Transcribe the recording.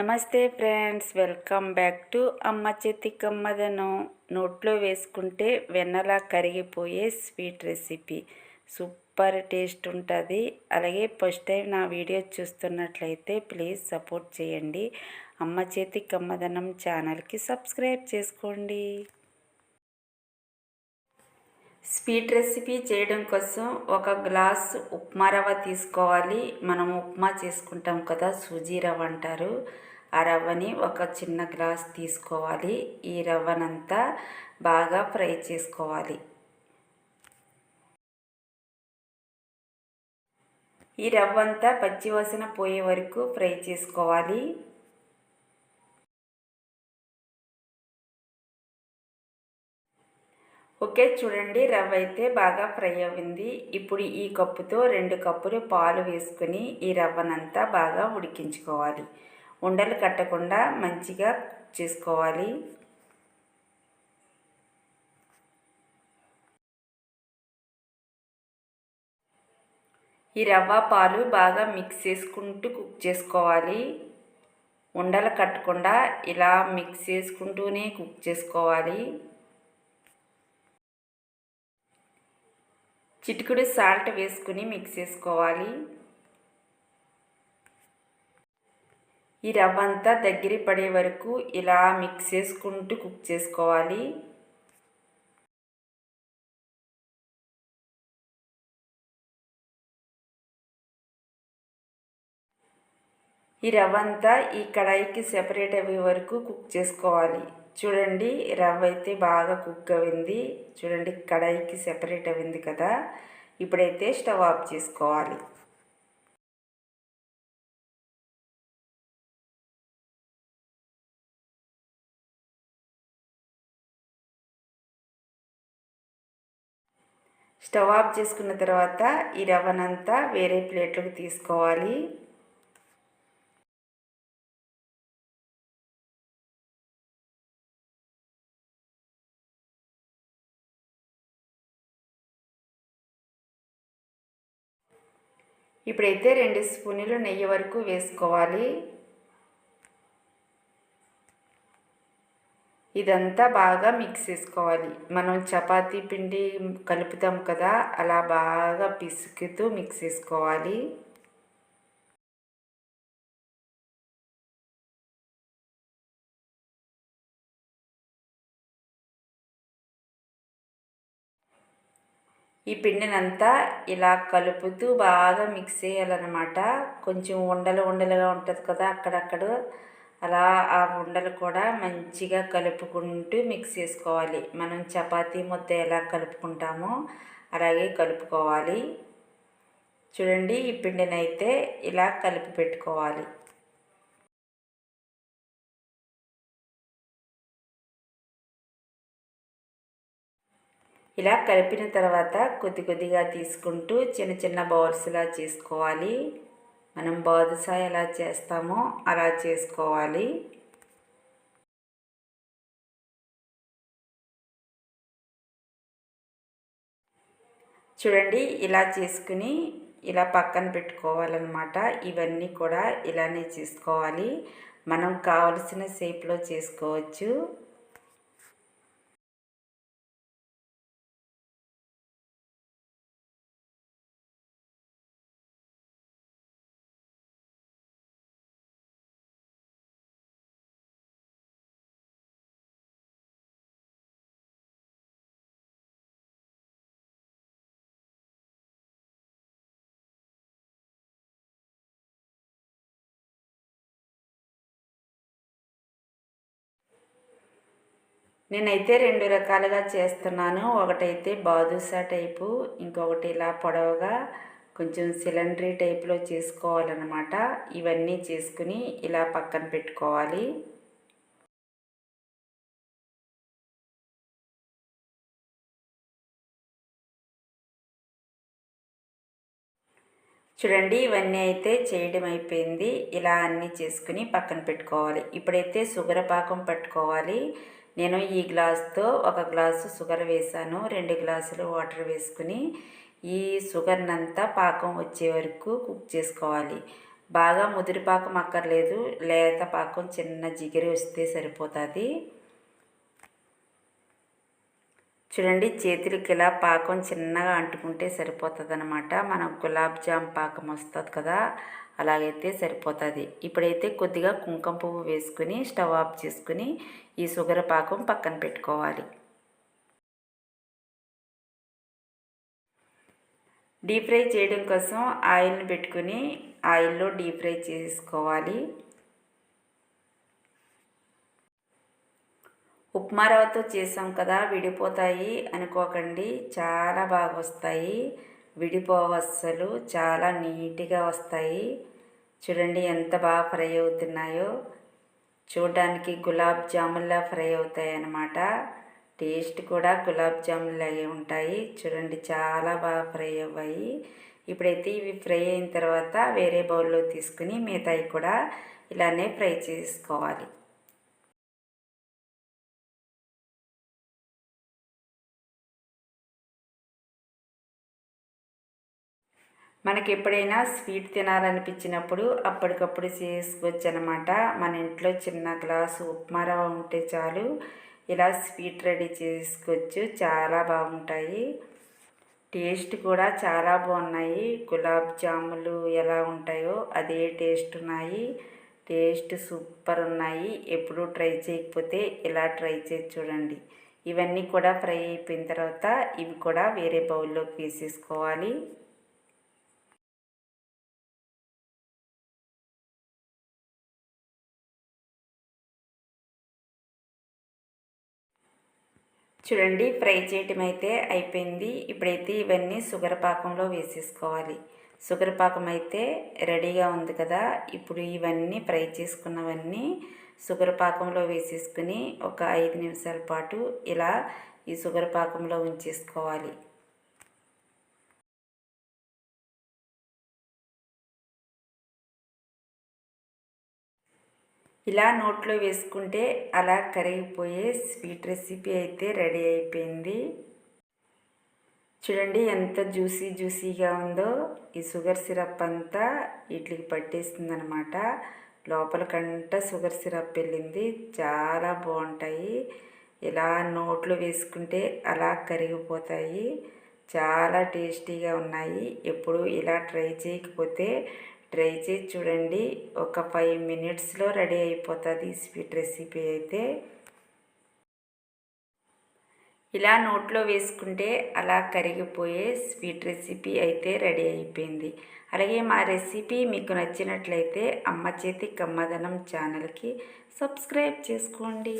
నమస్తే friends welcome back to అమ్మ చేతి కమ్మదను నోట్లో వేసుకుంటే వెన్నలా కరిగిపోయే స్వీట్ రెసిపీ. సూపర్ టేస్ట్ ఉంటుంది. అలాగే ఫస్ట్ టైం నా వీడియో చూస్తున్నట్లయితే ప్లీజ్ సపోర్ట్ చేయండి. అమ్మ చేతి కమ్మదనం ఛానల్కి సబ్స్క్రైబ్ చేసుకోండి. స్వీట్ రెసిపీ చేయడం కోసం ఒక గ్లాస్ ఉప్మా రవ్వ తీసుకోవాలి. మనం ఉప్మా చేసుకుంటాం కదా సూజీ రవ్వ అంటారు. ఆ రవ్వని ఒక చిన్న గ్లాస్ తీసుకోవాలి. ఈ రవ్వనంతా బాగా ఫ్రై చేసుకోవాలి. ఈ రవ్వంతా పచ్చివాసన పోయే వరకు ఫ్రై చేసుకోవాలి. ఓకే చూడండి రవ్వ అయితే బాగా ఫ్రై అయింది ఇప్పుడు ఈ కప్పుతో రెండు కప్పులు పాలు వేసుకొని ఈ రవ్వనంతా బాగా ఉడికించుకోవాలి. ఉండలు కట్టకుండా మంచిగా చేసుకోవాలి. ఈ రవ్వ పాలు బాగా మిక్స్ చేసుకుంటూ కుక్ చేసుకోవాలి. ఉండలు కట్టకుండా ఇలా మిక్స్ చేసుకుంటూనే కుక్ చేసుకోవాలి. చిటికుడు సాల్ట్ వేసుకుని మిక్స్ చేసుకోవాలి. ఈ రవ్వ అంతా దగ్గర పడే వరకు ఇలా మిక్స్ చేసుకుంటూ కుక్ చేసుకోవాలి. ఈ రవ్వ అంతా ఈ కడాయికి సెపరేట్ అయ్యే వరకు కుక్ చేసుకోవాలి. చూడండి రవ్వ అయితే బాగా కుక్ అయింది. చూడండి కడాయికి సెపరేట్ అయింది కదా. ఇప్పుడైతే స్టవ్ ఆఫ్ చేసుకోవాలి. స్టవ్ ఆఫ్ చేసుకున్న తర్వాత ఈ రవ్వనంతా వేరే ప్లేట్లోకి తీసుకోవాలి. ఇప్పుడైతే రెండు స్పూన్లు నెయ్యి వరకు వేసుకోవాలి. ఇదంతా బాగా మిక్స్ చేసుకోవాలి. మనం చపాతీ పిండి కలుపుతాం కదా అలా బాగా పిసుకుతూ మిక్స్ చేసుకోవాలి. ఈ పిండినంతా ఇలా కలుపుతూ బాగా మిక్స్ చేయాలన్నమాట. కొంచెం ఉండలు ఉండలుగా ఉంటుంది కదా అక్కడక్కడ. అలా ఆ ఉండలు కూడా మంచిగా కలుపుకుంటూ మిక్స్ చేసుకోవాలి. మనం చపాతీ ముద్ద ఎలా కలుపుకుంటామో అలాగే కలుపుకోవాలి. చూడండి ఈ పిండినైతే ఇలా కలిపి పెట్టుకోవాలి. ఇలా కలిపిన తర్వాత కొద్ది కొద్దిగా తీసుకుంటూ చిన్న చిన్న బౌల్స్లా చేసుకోవాలి. మనం బాదుషా ఎలా చేస్తామో అలా చేసుకోవాలి. చూడండి ఇలా చేసుకుని ఇలా పక్కన పెట్టుకోవాలన్నమాట. ఇవన్నీ కూడా ఇలానే చేసుకోవాలి. మనం కావలసిన షేప్లో చేసుకోవచ్చు. నేనైతే రెండు రకాలుగా చేస్తున్నాను. ఒకటైతే బాదుషా టైపు ఇంకొకటి ఇలా పొడవుగా కొంచెం సిలిండరీ టైప్లో చేసుకోవాలన్నమాట. ఇవన్నీ చేసుకుని ఇలా పక్కన పెట్టుకోవాలి. చూడండి ఇవన్నీ అయితే చేయడం అయిపోయింది. ఇలా అన్నీ చేసుకుని పక్కన పెట్టుకోవాలి. ఇప్పుడైతే సుగర పాకం పట్టుకోవాలి. నేను ఈ గ్లాస్తో ఒక గ్లాసు షుగర్ వేసాను రెండు గ్లాసులు వాటర్ వేసుకుని. ఈ షుగర్నంతా పాకం వచ్చే వరకు కుక్ చేసుకోవాలి. బాగా ముదిరి పాకం అక్కర్లేదు లేత పాకం చిన్న జిగిరి వస్తే సరిపోతుంది. చూడండి చేతులకి ఇలా పాకం చిన్నగా అంటుకుంటే సరిపోతుంది అనమాట మనం గులాబ్ జామ్ పాకం వస్తుంది కదా అలాగైతే సరిపోతుంది. ఇప్పుడైతే కొద్దిగా కుంకుమ పువ్వు వేసుకుని స్టవ్ ఆఫ్ చేసుకుని ఈ షుగర్ పాకం పక్కన పెట్టుకోవాలి. డీప్ ఫ్రై చేయడం కోసం ఆయిల్ని పెట్టుకుని ఆయిల్లో డీప్ ఫ్రై చేసుకోవాలి. ఉప్మా రవ్వతో చేసాం కదా విడిపోతాయి అనుకోకండి. చాలా బాగా వస్తాయి విడిపోవస్సలు చాలా నీట్గా వస్తాయి. చూడండి ఎంత బాగా ఫ్రై అవుతున్నాయో. చూడడానికి గులాబ్ జామున్లా ఫ్రై అవుతాయి అన్నమాట టేస్ట్ కూడా గులాబ్ జామున్ ఉంటాయి. చూడండి చాలా బాగా ఫ్రై అవ్వాయి. ఇప్పుడైతే ఇవి ఫ్రై అయిన తర్వాత వేరే బౌల్లో తీసుకుని మిగతాయి కూడా ఇలానే ఫ్రై చేసుకోవాలి. మనకి ఎప్పుడైనా స్వీట్ తినాలనిపించినప్పుడు అప్పటికప్పుడు చేసుకోవచ్చు అనమాట మన ఇంట్లో చిన్న గ్లాసు ఉప్మా రవ్వ ఉంటే చాలు. ఇలా స్వీట్ రెడీ చేసుకోవచ్చు. చాలా బాగుంటాయి. టేస్ట్ కూడా చాలా బాగున్నాయి. గులాబ్ జాములు ఎలా ఉంటాయో అదే టేస్ట్ ఉన్నాయి. టేస్ట్ సూపర్ ఉన్నాయి. ఎప్పుడు ట్రై చేయకపోతే ఇలా ట్రై చేసి చూడండి. ఇవన్నీ కూడా ఫ్రై అయిపోయిన తర్వాత ఇవి కూడా వేరే బౌల్లోకి వేసేసుకోవాలి. చూడండి ఫ్రై చేయటం అయితే అయిపోయింది. ఇప్పుడైతే ఇవన్నీ షుగర్ పాకంలో వేసేసుకోవాలి. షుగర్ పాకం అయితే రెడీగా ఉంది కదా. ఇప్పుడు ఇవన్నీ ఫ్రై చేసుకున్నవన్నీ షుగర్ పాకంలో వేసేసుకుని ఒక ఐదు నిమిషాల పాటు ఇలా ఈ షుగర్ పాకంలో ఉంచేసుకోవాలి. ఇలా నోట్లో వేసుకుంటే అలా కరిగిపోయే స్వీట్ రెసిపీ అయితే రెడీ అయిపోయింది. చూడండి ఎంత జ్యూసీ జ్యూసీగా ఉందో. ఈ షుగర్ సిరప్ అంతా వీటికి పట్టేస్తుంది అనమాట లోపలికంట షుగర్ సిరప్ వెళ్ళింది. చాలా బాగుంటాయి. ఇలా నోట్లో వేసుకుంటే అలా కరిగిపోతాయి. చాలా టేస్టీగా ఉన్నాయి. ఎప్పుడు ఇలా ట్రై చేయకపోతే ట్రై చేసి చూడండి. ఒక ఫైవ్ మినిట్స్లో రెడీ అయిపోతుంది స్వీట్ రెసిపీ అయితే. ఇలా నోట్లో వేసుకుంటే అలా కరిగిపోయే స్వీట్ రెసిపీ అయితే రెడీ అయిపోయింది. అలాగే మా రెసిపీ మీకు నచ్చినట్లయితే అమ్మ చేతి కమ్మదనం ఛానల్కి సబ్స్క్రైబ్ చేసుకోండి.